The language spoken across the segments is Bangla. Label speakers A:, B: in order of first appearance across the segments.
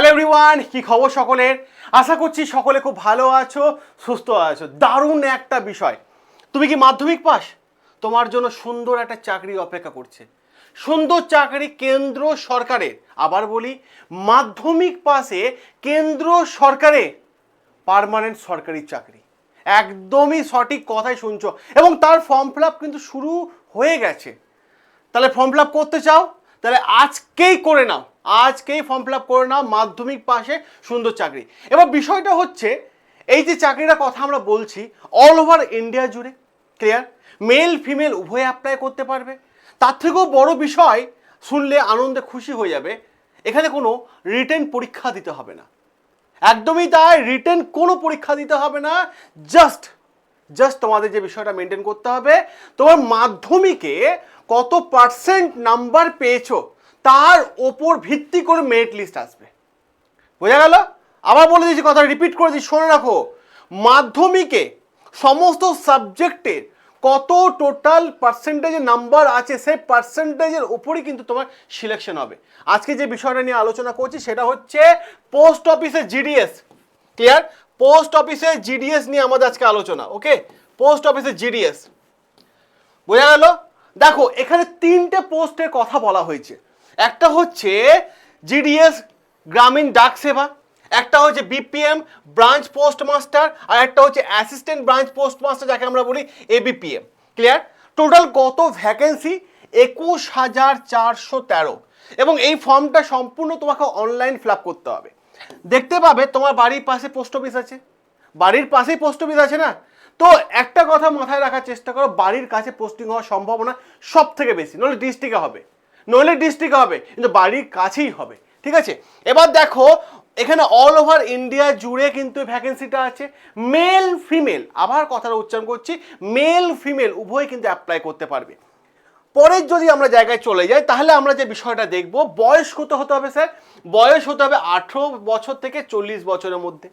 A: হ্যালো এভরিওয়ান কি খবর সকলের? আশা করছি সকলে খুব ভালো আছো, সুস্থ আছো। দারুণ একটা বিষয়। তুমি কি মাধ্যমিক পাস? তোমার জন্য সুন্দর একটা চাকরি অপেক্ষা করছে। সুন্দর চাকরি কেন্দ্র সরকারের আবার বলি, মাধ্যমিক পাশে কেন্দ্র সরকারে পার্মানেন্ট সরকারি চাকরি। একদমই সঠিক কথাই শুনছো। এবং তার ফর্ম ফিল কিন্তু শুরু হয়ে গেছে। তাহলে ফর্ম ফিল করতে চাও? তাহলে আজকেই করে নাও। আজকেই ফর্ম ফিল আপ করে নাও মাধ্যমিক পাশে সুন্দর চাকরি। এবার বিষয়টা হচ্ছে, এই যে চাকরিটা কথা আমরা বলছি অল ওভার ইন্ডিয়া জুড়ে ক্লিয়ার মেল ফিমেল উভয়ে অ্যাপ্লাই করতে পারবে। তার থেকেও বড় বিষয়, শুনলে আনন্দে খুশি হয়ে যাবে, এখানে কোনো রিটেন পরীক্ষা দিতে হবে না। একদমই তাই রিটেন কোনো পরীক্ষা দিতে হবে না জাস্ট জাস্ট তোমাদের যে বিষয়টা মেনটেন করতে হবে। তোমার মাধ্যমিকে কত পার্সেন্ট নাম্বার পেয়েছ? তার ওপর ভিত্তি করে মেরিট লিস্ট আসবে। বোঝা গেল? আবার বলে দিয়েছি কথা রিপিট করে দিচ্ছি শুনে রাখো। মাধ্যমিকে সমস্ত সাবজেক্টের কত টোটাল পার্সেন্টেজের নাম্বার আছে, সেই পার্সেন্টেজের উপরই কিন্তু তোমার সিলেকশন হবে। আজকে যে বিষয়টা নিয়ে আলোচনা করছি, সেটা হচ্ছে পোস্ট অফিসের জিডিএস ক্লিয়ার পোস্ট অফিসের জিডিএস নিয়ে আমাদের আজকে আলোচনা ওকে পোস্ট অফিসের জিডিএস বোঝা গেল? দেখো, এখানে তিনটে পোস্টের কথা বলা হয়েছে। একটা হচ্ছে জিডিএস গ্রামীণ ডাক সেবা, একটা হচ্ছে বিপিএম ব্রাঞ্চ পোস্ট মাস্টার আর একটা হচ্ছে অ্যাসিস্ট্যান্ট ব্রাঞ্চ পোস্ট মাস্টার যাকে আমরা বলি এবিপিএম ক্লিয়ার টোটাল কত ভ্যাকেন্সি একুশ হাজার চারশো তেরো। এবং এই ফর্মটা সম্পূর্ণ তোমাকে অনলাইন ফিল করতে হবে। দেখতে পাবে তোমার বাড়ির পাশে পোস্ট অফিস আছে। বাড়ির পাশেই পোস্ট অফিস আছে না? তো একটা কথা মাথায় রাখার চেষ্টা করো, বাড়ির কাছে পোস্টিং হওয়ার সম্ভাবনা সব থেকে বেশি, নাহলে ডিস্ট্রিক্টে হবে। নইলে ডিস্ট্রিক্ট হবে, কিন্তু বাড়ির কাছেই হবে, ঠিক আছে? এবার দেখো, এখানে অল ওভার ইন্ডিয়া জুড়ে কিন্তু ভ্যাকেন্সিটা আছে মেল ফিমেল আবার কথাটা উচ্চারণ করছি মেল ফিমেল উভয় কিন্তু অ্যাপ্লাই করতে পারবে। পরের যদি আমরা জায়গায় চলে যাই, তাহলে আমরা যে বিষয়টা দেখব, বয়স কত হতে হবে স্যার? বয়স হতে হবে আঠেরো বছর থেকে চল্লিশ বছরের মধ্যে।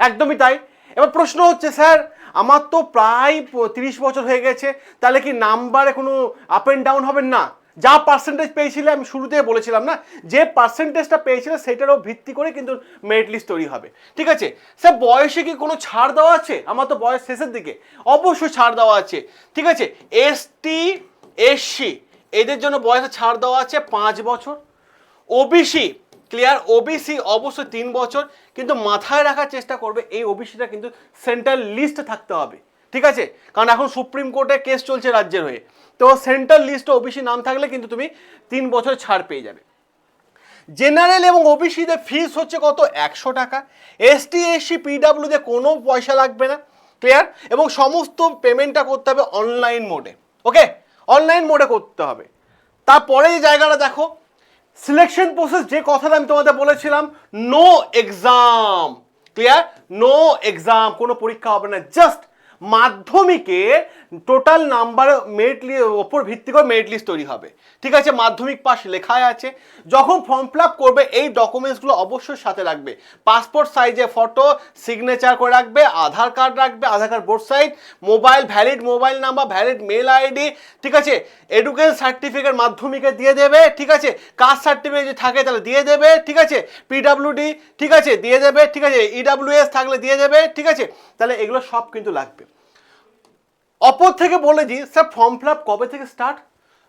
A: একদমই তাই। এবার প্রশ্ন হচ্ছে, স্যার, আমার তো প্রায় তিরিশ বছর হয়ে গেছে, তাহলে কি নাম্বারে কোনো আপ অ্যান্ড ডাউন হবে না? যা পার্সেন্টেজ পেয়েছিলে আমি শুরুতে বলেছিলাম না, যে পার্সেন্টেজটা পেয়েছিলে সেটারও ভিত্তি করে কিন্তু মেরিট লিস্ট তৈরি হবে। ঠিক আছে? স্যার, বয়সে কি কোনো ছাড় দেওয়া আছে? আমার তো বয়স শেষের দিকে। অবশ্যই ছাড় দেওয়া আছে। ঠিক আছে? এসটি এসসি এদের জন্য বয়সে ছাড় দেওয়া আছে পাঁচ বছর। ওবিসি ক্লিয়ার ওবিসি অবশ্যই তিন বছর। কিন্তু মাথায় রাখার চেষ্টা করবে, এই ওবিসিটা কিন্তু সেন্ট্রাল লিস্টে থাকতে হবে। ঠিক আছে? কারণ এখন সুপ্রিম কোর্টে কেস চলছে রাজ্যের হয়ে। তো সেন্ট্রাল লিস্টে ওবিসি নাম থাকলে কিন্তু তুমি তিন বছর ছাড় পেয়ে যাবে। জেনারেল এবং ওবিসিদের ফিস হচ্ছে কত? একশো টাকা। এসটি, এসসি পিডাব্লিউতে কোনো পয়সা লাগবে না। ক্লিয়ার? এবং সমস্ত পেমেন্টটা করতে হবে অনলাইন মোডে। ওকে? অনলাইন মোডে করতে হবে। তারপরে জায়গাটা দেখো, সিলেকশন প্রসেস যে কথাটা আমি তোমাদের বলেছিলাম no exam clear? No exam কোনো পরীক্ষা হবে না। জাস্ট মাধ্যমিকে টোটাল নাম্বার মেরিট ওপর ভিত্তি করে মেরিট লিস্ট তৈরি হবে। ঠিক আছে? মাধ্যমিক পাস লেখায় আছে। যখন ফর্ম ফিল করবে, এই ডকুমেন্টসগুলো অবশ্যই সাথে রাখবে। পাসপোর্ট সাইজে ফটো সিগনেচার করে রাখবে, আধার কার্ড রাখবে, Aadhaar card board side mobile valid mobile number valid mail ID ঠিক আছে? এডুকেশন সার্টিফিকেট মাধ্যমিকে দিয়ে দেবে, ঠিক আছে? কাস্ট সার্টিফিকেট যদি থাকে, তাহলে দিয়ে দেবে, ঠিক আছে? পিডাব্লিউডি ঠিক আছে? দিয়ে দেবে, ঠিক আছে? ইডাব্লিউএস থাকলে দিয়ে দেবে, ঠিক আছে? তাহলে এগুলো সব কিন্তু লাগবে। অপর থেকে বলে দিই, স্যার ফর্ম ফিল কবে থেকে স্টার্ট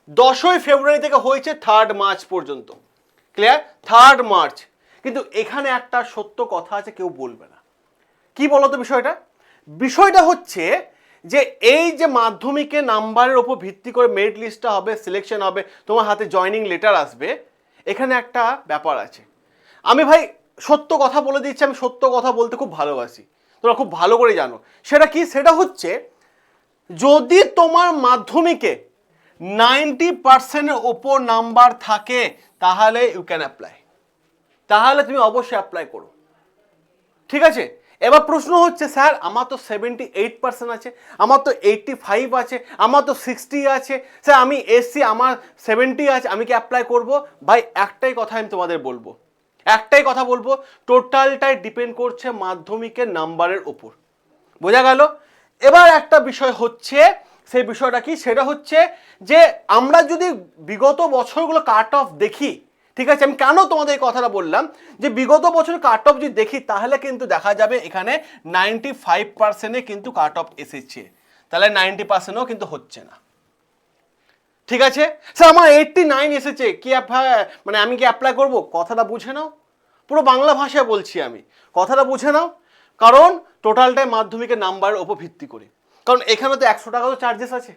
A: দশই ফেব্রুয়ারি থেকে হয়েছে থার্ড মার্চ পর্যন্ত। ক্লিয়ার থার্ড মার্চ কিন্তু এখানে একটা সত্য কথা আছে, কেউ বলবে না। কি বলতো বিষয়টা? বিষয়টা হচ্ছে যে এই যে মাধ্যমিকে নাম্বারের ওপর ভিত্তি করে মেরিট লিস্টটা হবে সিলেকশন হবে, তোমার হাতে জয়নিং লেটার আসবে, এখানে একটা ব্যাপার আছে। আমি ভাই, সত্য কথা বলে দিচ্ছি, আমি সত্য কথা বলতে খুব ভালোবাসি। তোমরা খুব ভালো করে জানো। সেটা কি? সেটা হচ্ছে যদি তোমার মাধ্যমিকে নাইনটি পার্সেন্টের ওপর নাম্বার থাকে, তাহলে ইউ ক্যান অ্যাপ্লাই তাহলে তুমি অবশ্যই অ্যাপ্লাই করো। ঠিক আছে? এবার প্রশ্ন হচ্ছে, স্যার, আমার তো সেভেন্টি এইট পার্সেন্ট আছে, আমার তো এইটটি ফাইভ আছে, আমার তো সিক্সটি আছে। স্যার, আমি এসসি আমার সেভেন্টি আছে, আমি কি অ্যাপ্লাই করব? ভাই, একটাই কথা আমি তোমাদের বলব। একটাই কথা বলব টোটালটাই ডিপেন্ড করছে মাধ্যমিকের নাম্বারের ওপর। বোঝা গেল? এবার একটা বিষয় হচ্ছে, সেই বিষয়টা কি? সেটা হচ্ছে যে আমরা যদি বিগত বছরগুলো কাট অফ দেখি, ঠিক আছে? আমি কেন তোমাদের এই কথাটা বললাম? যে বিগত বছর কাট অফ যদি দেখি, তাহলে কিন্তু দেখা যাবে এখানে নাইনটি ফাইভ পার্সেন্টে কিন্তু কাট অফ এসেছে। তাহলে নাইনটি পার্সেন্টও কিন্তু হচ্ছে না। ঠিক আছে? স্যার, আমার এইটটি নাইন এসেছে। কি অ্যাপ- মানে আমি কি অ্যাপ্লাই করব? কথাটা বুঝে নাও। পুরো বাংলা ভাষায় বলছি আমি। কথাটা বুঝে নাও। কারণ টোটালটাই মাধ্যমিকের নাম্বারের ওপর ভিত্তি করে। কারণ এখানে তো একশো টাকা তো চার্জেস আছে।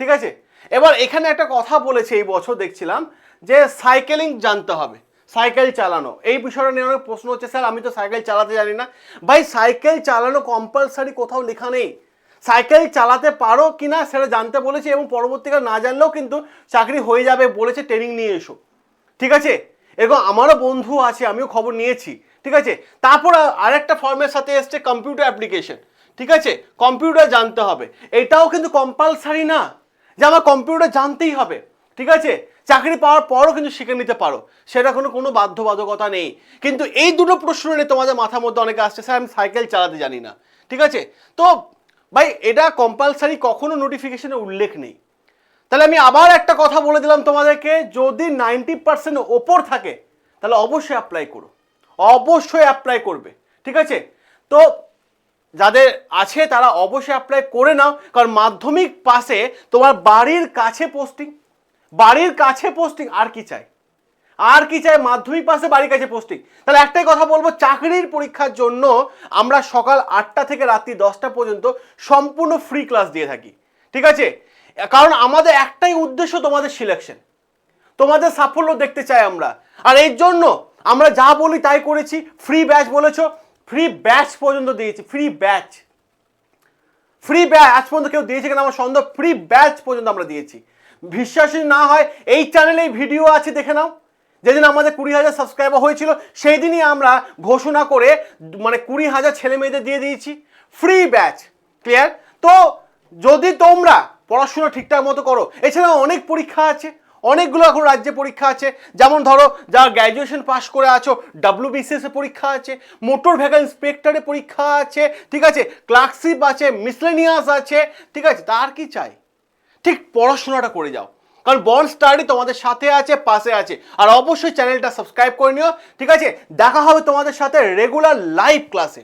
A: ঠিক আছে? এবার এখানে একটা কথা বলেছে, এই বছর দেখছিলাম, যে সাইকেলিং জানতে হবে সাইকেল চালানো। এই বিষয়টা নিয়ে অনেক প্রশ্ন হচ্ছে, স্যার, আমি তো সাইকেল চালাতে জানি না। ভাই সাইকেল চালানো কম্পালসারি কোথাও লেখা নেই। সাইকেল চালাতে পারো কি না সেটা জানতে বলেছে এবং পরবর্তীকালে না জানলেও কিন্তু চাকরি হয়ে যাবে বলেছে ট্রেনিং নিয়ে এসো। ঠিক আছে? এরকম আমারও বন্ধু আছে, আমিও খবর নিয়েছি। ঠিক আছে? তারপর আরেকটা ফর্মের সাথে এসছে কম্পিউটার অ্যাপ্লিকেশন ঠিক আছে? কম্পিউটার জানতে হবে। এটাও কিন্তু কম্পালসারি না। যে আমার কম্পিউটার জানতেই হবে। ঠিক আছে? চাকরি পাওয়ার পরও কিন্তু শিখে নিতে পারো। সেটা কোনো কোনো বাধ্যবাধকতা নেই। কিন্তু এই দুটো প্রশ্ন নিয়ে তোমাদের মাথার মধ্যে অনেকে আসছে, স্যার, আমি সাইকেল চালাতে জানি না। ঠিক আছে? তো ভাই, এটা কম্পালসারি কখনো নোটিফিকেশনে উল্লেখ নেই। তাহলে আমি আবার একটা কথা বলে দিলাম তোমাদেরকে। যদি নাইনটি পার্সেন্ট ওপর থাকে, তাহলে অবশ্যই অ্যাপ্লাই করো। অবশ্যই অ্যাপ্লাই করবে, ঠিক আছে? তো যাদের আছে তারা অবশ্যই অ্যাপ্লাই করে নাও, কারণ মাধ্যমিক পাশে তোমার বাড়ির কাছে পোস্টিং বাড়ির কাছে পোস্টিং আর কি চাই? আর কি চাই মাধ্যমিক পাশে বাড়ির কাছে পোস্টিং তাহলে একটাই কথা বলব, চাকরির পরীক্ষার জন্য আমরা সকাল আটটা থেকে রাত্রি দশটা পর্যন্ত সম্পূর্ণ ফ্রি ক্লাস দিয়ে থাকি, ঠিক আছে? কারণ আমাদের একটাই উদ্দেশ্য তোমাদের সিলেকশন তোমাদের সাফল্য দেখতে চাই আমরা, আর এর জন্য আমরা যা বলি তাই করেছি ফ্রি ব্যাচ বলেছ ফ্রি ব্যাচ পর্যন্ত দিয়েছি ফ্রি ব্যাচ ফ্রি ব্যাচ আজ পর্যন্ত কেউ দিয়েছে কিনা আমার সন্দেহ ফ্রি ব্যাচ পর্যন্ত আমরা দিয়েছি। বিশ্বাস না হয়, এই চ্যানেলে ভিডিও আছে, দেখে নাও। যেদিন আমাদের কুড়ি হাজার সাবস্ক্রাইবার হয়েছিল সেই দিনই আমরা ঘোষণা করে মানে কুড়ি হাজার ছেলে মেয়েদের দিয়ে দিয়েছি ফ্রি ব্যাচ ক্লিয়ার তো যদি তোমরা পড়াশোনা ঠিকঠাক মতো করো এছাড়া অনেক পরীক্ষা আছে অনেকগুলো এখন রাজ্যে পরীক্ষা আছে। যেমন ধরো, যারা গ্র্যাজুয়েশন পাস করে আছো ডাব্লিউ বিসিএস পরীক্ষা আছে মোটর ভ্যাগন ইন্সপেক্টরের পরীক্ষা আছে, ঠিক আছে? ক্লার্কশিপ আছে মিসলেনিয়াস আছে, ঠিক আছে? তার কি চাই? ঠিক পড়াশোনাটা করে যাও। কারণ বন স্টাডি তোমাদের সাথে আছে, পাশে আছে। আর অবশ্যই চ্যানেলটা সাবস্ক্রাইব করে নিও, ঠিক আছে? দেখা হবে তোমাদের সাথে রেগুলার লাইভ ক্লাসে